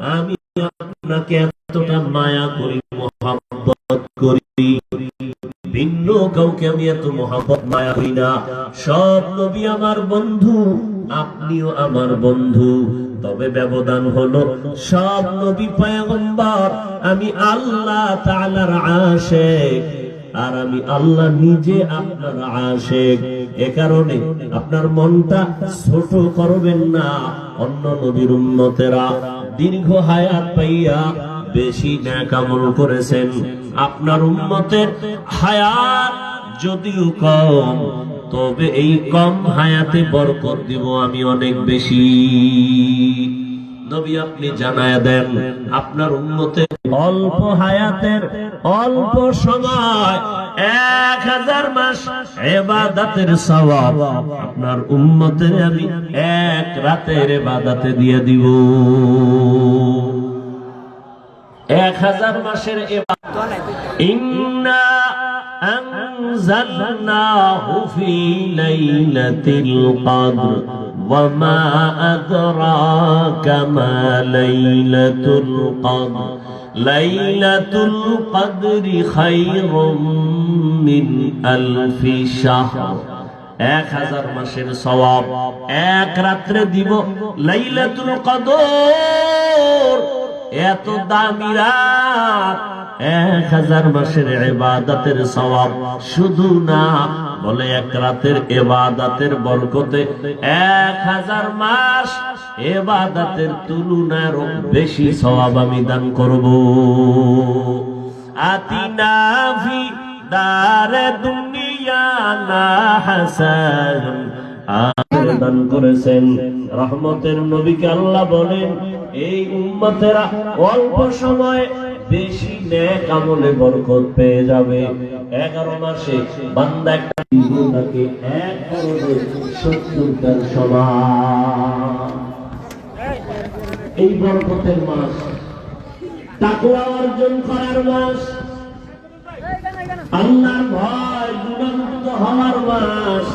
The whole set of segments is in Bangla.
আমি আপনাকে এতটা মায়া করি, মহাব্বত করি। ভিন্ন কাউকে আমি এত মহাব্বত, মায়া করি না। সব নবী আমার বন্ধু, আপনিও আমার বন্ধু। তবে ব্যবধান হলো, সব নবী পয়গম্বর, আমি আল্লাহ তাআলার আশেক। আর আমি আল্লাহ নিজে আপনার আশেক। এ কারণে আপনার মনটা ছোট করবেন না, অন্য নবীর উম্মতেরা। দীর্ঘ হায়াত পাইয়া বেশি ন্যাকামল করেছেন। আপনার উম্মতের হায়াত যদিও কম, তবে এই কম হায়াতে বরকত দিব আমি অনেক বেশি। নবী আপনি জানায় দেন, আপনার উন্মতে অল্প হায়াতের অল্প সময় এক হাজার মাস এবাদাতের সওয়াব আপনার উম্মতের আমি এক রাতের এবাদাতে দিয়ে দিব এক হাজার মাসের এবাদত ইন্না أنزلناه في ليلة القدر وما أدراك ما ليلة القدر ليلة القدر خير মিন আলফি শাহর এক হাজার মাসের সওয়াব। এক রাত্রে দিব লাইলাতুল কদর। এত দামি রাত। এক হাজার মাসের এবাদাতের স্বভাব শুধু না, বলে এক রাতের এবাদাতের বরকতে এক হাজার মাস এবাদাতের তুলনার বেশি স্বভাব আমি দান করব। আতি নাভি দারে দুনিয়া না হাসান। করেছেন। রহমতের নবীকে আল্লাহ বলেন, এই উম্মতেরা অল্প সময় বেশি আমলে বরকত পেয়ে যাবে। এগারো মাসে বান্দা একটা জীবনটাকে এক সত্তরটার এই বরকতের মাস, তাকওয়া অর্জন করার মাস আল্লাহর ভয় গুণমুক্ত হওয়ার মাস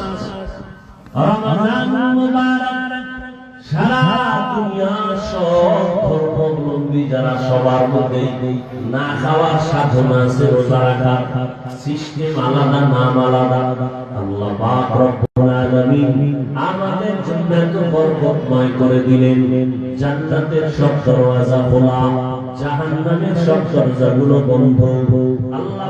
রমজান মুবারক সারা দুনিয়া সব ধর্মাবলম্বী যারা সবার মধ্যে না খাওয়ার সাধনা আছে, রোজা রাখা সিস্টেম আলাদা, নাম আলাদা। আল্লাহ পাক রব্বুল আমাদের জন্য এত বরকতময় করে দিলেন। জান্নাতের সব দরওয়াজা খোলা, জাহান্নামের সব দরজাগুলো বন্ধ। আল্লাহ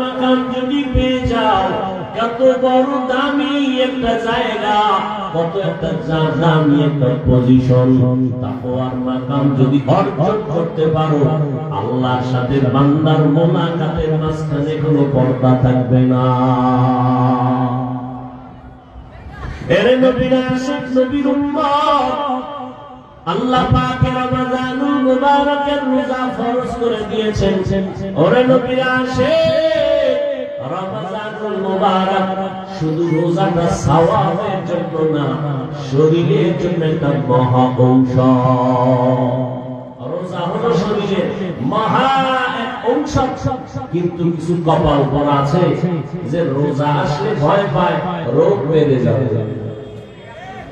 মাকাম যদি পেয়ে যাও কত বড় দামি একটা জায়গা, কত একটা দামি একটা পজিশন তাকওয়ার মাকাম যদি অর্জন করতে পারো, আল্লাহর সাথে বান্দার মোলাকাতের মাঝখানে কোনো পর্দা থাকবে না। এরে নবীরা আশিক, নবীর উম্মত, আল্লাহ পাকের রমজানুল মুবারকের রোজা ফরজ করে দিয়েছেন। ওরে নবীরা আশিক কিন্তু কিছু কপাল পরা আছে যে রোজা আসলে ভয় পায়, রোগ বেড়ে যাবে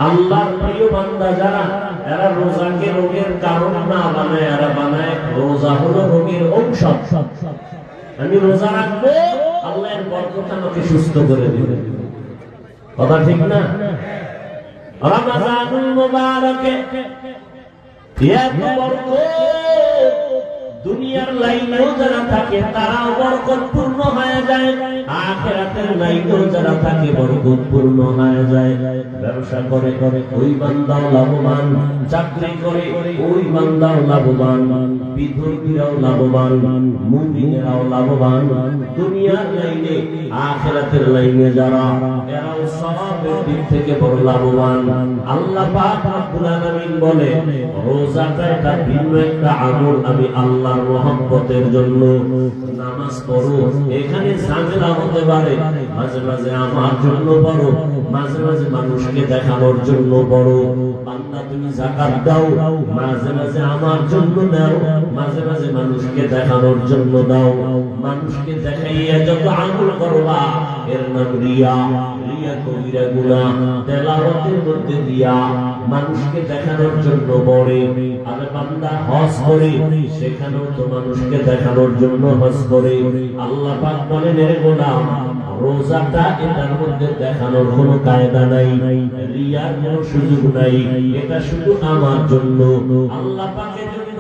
আল্লাহর প্রিয় বান্দা যারা, এরা রোজাকে রোগের কারণ না বানায়, এরা বানায় রোজা হলো রোগের ঔষধ আমি রোজা রাখব আল্লাহর বরকত আমাকে সুস্থ করে দিবে। কথা ঠিক না? রমজানুল মুবারকে এত বরকত দুনিয়ার লাইনেও যারা থাকে, তারাও বরকতপূর্ণ হয়ে যায়। আখেরাতের লাইনেও যারা থাকে বরকতপূর্ণ হয়ে যায়। ব্যবসা করে করে, ওই বান্দাও লাভবান। চাকরি করে, ওই বান্দাও লাভবান। বিধর্মীরাও লাভবান, মুমিনেরাও লাভবান। দুনিয়ার লাইনে, আখেরাতের লাইনে যারা, এরাও সবের দিক থেকে বড় লাভবান। আল্লাহ পাক রব্বুল আলামিন বলে, রোজাটা এটা ভিন্ন একটা আমল আমি আল্লাহর মহব্বতের জন্য নামাজ পড়ো। এখানে ঝামেলা হতে পারে। মাঝে মাঝে আমার জন্য পড়ো। মাঝে মাঝে মানুষকে দেখানোর জন্য পড়ো। মানুষকে দেখাইয়া যত আমল করবা, এর নাম রিয়া। রিয়া কবিরা মধ্যে দিয়া। মানুষকে দেখানোর জন্য বড়ে আর বান্দা, হজ করে। সেখানেও তো মানুষকে দেখানোর জন্য হজ করে। আল্লাহ পাক বলেন, এর গোলাম, রোজাটা এটার মধ্যে দেখানোর কোনো কায়দা নাই, রিয়ার কোনো সুযোগ নাই। এটা শুধু আমার জন্য। আল্লাহ পাকের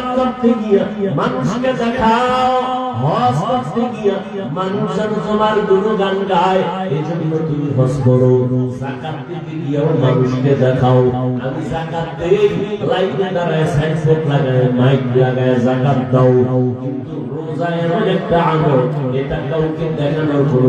তেলাওয়াত করতে গিয়া মানুষকে দেখাও, হজ করতে গিয়া মানুষ যেন তোমার গুণগান গায় এই জন্য তুমি হজ করো। গিয়াও মানুষকে দেখাও। আমি লাগায় মাইক লাগায় দাও। কিন্তু এটা কাউকে দেখানোর কোনো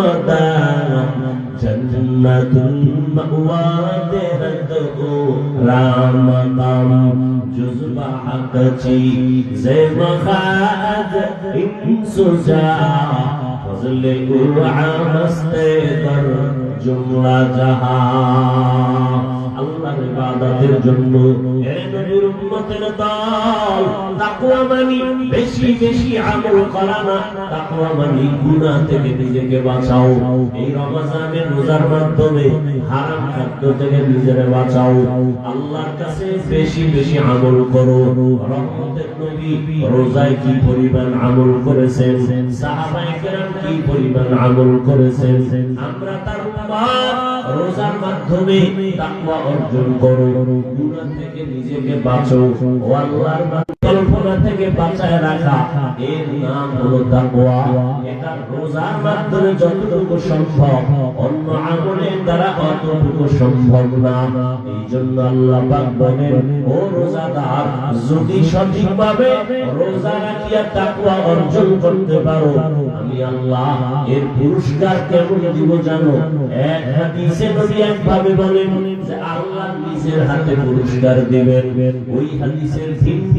দরদি মদার জন্নাতুল মাওয়া দেরত ও রাম দাম জুজবা হকচি জে মখাদ ইনসুজা ফজলে ও আমস্তে দর জুমলা জাহান আল্লাহর ইবাদতের জন্য নবীর উম্মতের দল, তাকওয়া মানি, বেশি বেশি আমল করা না, তাকওয়া মানি গুনাহ থেকে নিজেকে বাঁচাও। এই রমজানের রোজার মাধ্যমে হারাম খাদ্য থেকে নিজেকে বাঁচাও। আল্লাহর কাছে বেশি বেশি আমল করো। রহমতের নবী রোজায় কি পরিমাণ আমল করেছেন? সাহাবায়ে কেরাম কি পরিমাণ আমল করেছেন? আমরা তার রোজার মাধ্যমে তাকওয়া অর্জন করো। গুনাহ থেকে নিজেকে বাঁচো ও আল্লাহর কল্পনা থেকে বাঁচায় রাখা। এর নাম হলো তাকওয়া। এটা রোজার মাধ্যমে যতটুকু সম্ভব, অন্য আমলের দ্বারা অতটুকু সম্ভব না। এই জন্য আল্লাহ পাক বলেন, ও রোজাদার, যদি সঠিকভাবে রোজা রাখিয়া তাকওয়া অর্জন করতে পারো, আমি আল্লাহ এর পুরস্কার কেমন দিব জানো? এক হাদিসে নবী একভাবে বলেন যে, আল্লাহ নিজের হাতে পুরস্কার দিবেন। ওই হাদিসের ভিন্ন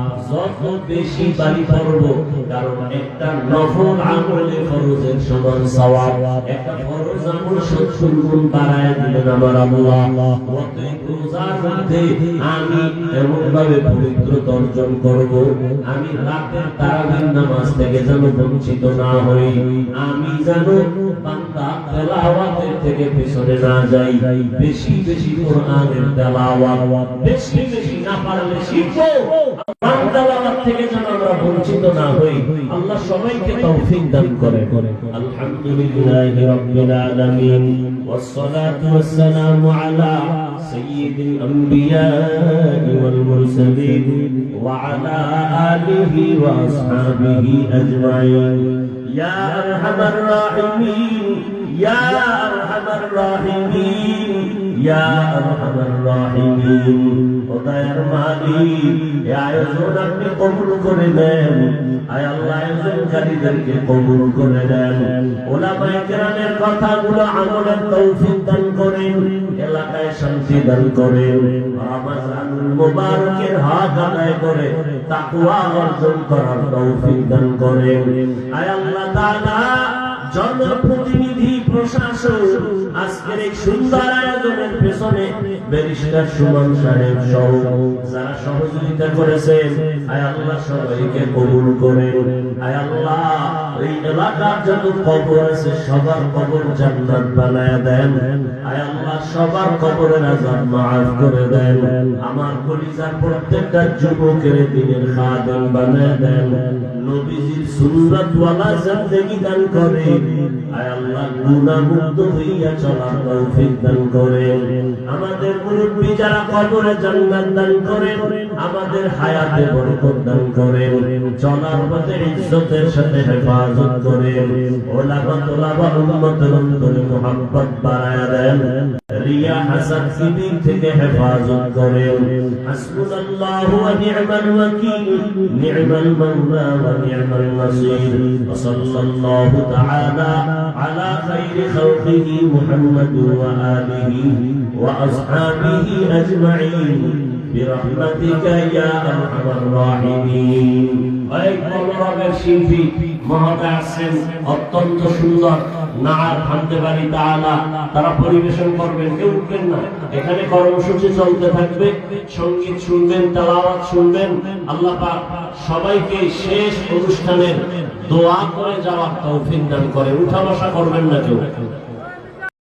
যত বেশি পারি করব কারণ একটা নফল আমলে ফরজের সমান সওয়াব। একটা ফরজ আমল 70 গুণ বাড়ায় দিলেন আমার আল্লাহ। অতএব রোজার মধ্যে আমি এমন ভাবে করব, আমি রাতের নামাজ থেকে যেন বঞ্চিত না হই, আমি যেন থেকে পিছনে না যাই। বেশি বেশি বেশি বেশি না পারলে শিখব তেলাওয়াত থেকে যেন আমরা আমরা বঞ্চিত না হই আল্লাহ সবাইকে তৌফিক দান করে আলহামদুলিল্লাহি রাব্বিল আলামিন ওয়াস সালাতু ওয়াস সালামু আলা সাইয়্যিদিল আমবিয়া ওয়াল মুরসালিন ওয়া আলা আলিহি ওয়া আসহাবিহি আজমাইন। ইয়া আরহামার রাহিমিন, ইয়া আরহামার রাহিমিন। ইয়া আরহামার রাহিমিন, ও দয়ার মালিক এই আয়োজন আপনি কবুল করে নেন। আয় আল্লাহ আয়োজনকারীদেরকে কবুল করে নেন। ওলামায়ে কেরামের কথাগুলো আমলের তৌফিক দান করেন, এলাকায় শান্তি দান করেন। রমাজানুল মুবারকের হক আদায় করে তাকওয়া অর্জন জন্মভূমি প্রশাসন, আজকের এই সবার কবর জান্নাত বানায় দেন। আয় সবার কবরের আজাব মাফ করে দেন। আমার কলিজার প্রত্যেকটা যুবকের দিনের খাদেম বানায় দেন। নবীজির সুন্নাতওয়ালা জিন্দেগি দান করেন। আয় গুনাহমুক্ত হইয়া চলার তৌফিক দান করেন আমাদের যারা কবরে জান্নাত দান করেন আমাদের হায়াতে বরকত দান করেন চলার পথে ইজ্জতের সাথে হেফাজত করেন ওলামা উম্মতের অন্তরে বাড়ায় দেন। রিয়া হাসান সিদ্দিক থেকে হেফাজত করেন হাসবুনাল্লাহু ওয়া নি'মাল ওয়াকিল নি'মাল মাওলা ওয়া নি'মাল নাসির ওয়া সাল্লাল্লাহু তাআলা আলা খাইরি খালকিহি মুহাম্মদ ওয়া আলিহি ওয়া আসহাবিহি আজমাইন برحمتك يا ارحم الراحمين এই কলরবের শিল্পী মহোদয় আসছেন অত্যন্ত সুন্দর নাচ ভাঙতে পারি তাআলা তারা পরিবেশন করবেন, কেউ উঠবেন না। এখানে কর্মসূচি চলতে থাকবে, সংগীত শুনবেন, তালাওয়াত শুনবেন। আল্লাহ পাক সবাইকে শেষ অনুষ্ঠানের দোয়া করে যাওয়ার তৌফিক দান করে উঠা বসা করবেন না কেউ।